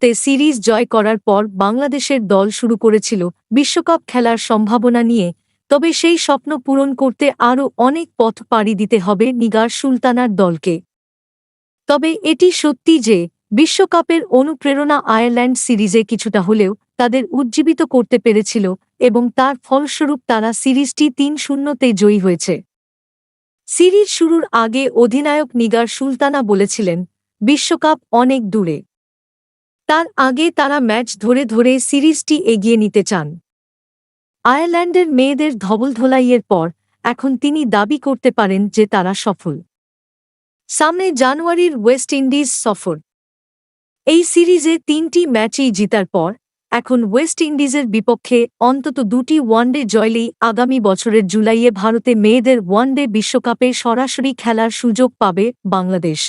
তে সিরিজ জয় করার পর বাংলাদেশের দল শুরু করেছিল বিশ্বকাপ খেলার সম্ভাবনা নিয়ে। তবে সেই স্বপ্ন পূরণ করতে আরও অনেক পথ পাড়ি দিতে হবে নিগার সুলতানার দলকে। তবে এটি সত্যি যে, বিশ্বকাপের অনুপ্রেরণা আয়ারল্যান্ড সিরিজে কিছুটা হলেও তাদের উজ্জীবিত করতে পেরেছিল এবং তার ফলস্বরূপ তারা সিরিজটি তিন শূন্যতে জয়ী হয়েছে। সিরিজ শুরুর আগে অধিনায়ক নিগার সুলতানা বলেছিলেন, বিশ্বকাপ অনেক দূরে। তার আগে তারা ম্যাচ ধরে ধরে সিরিজটি এগিয়ে নিতে চান। আয়ারল্যান্ডের মেয়েদের ধবলধোলাইয়ের পর এখন তিনি দাবি করতে পারেন যে তারা সফল। সামনে জানুয়ারির ওয়েস্ট ইন্ডিজ সফর। এই সিরিজে তিনটি ম্যাচেই জিতার পর এখন ওয়েস্ট ইন্ডিজের বিপক্ষে অন্তত দুটি ওয়ানডে জয়লেই আগামী বছরের জুলাইয়ে ভারতে মেয়েদের ওয়ানডে বিশ্বকাপে সরাসরি খেলার সুযোগ পাবে বাংলাদেশ।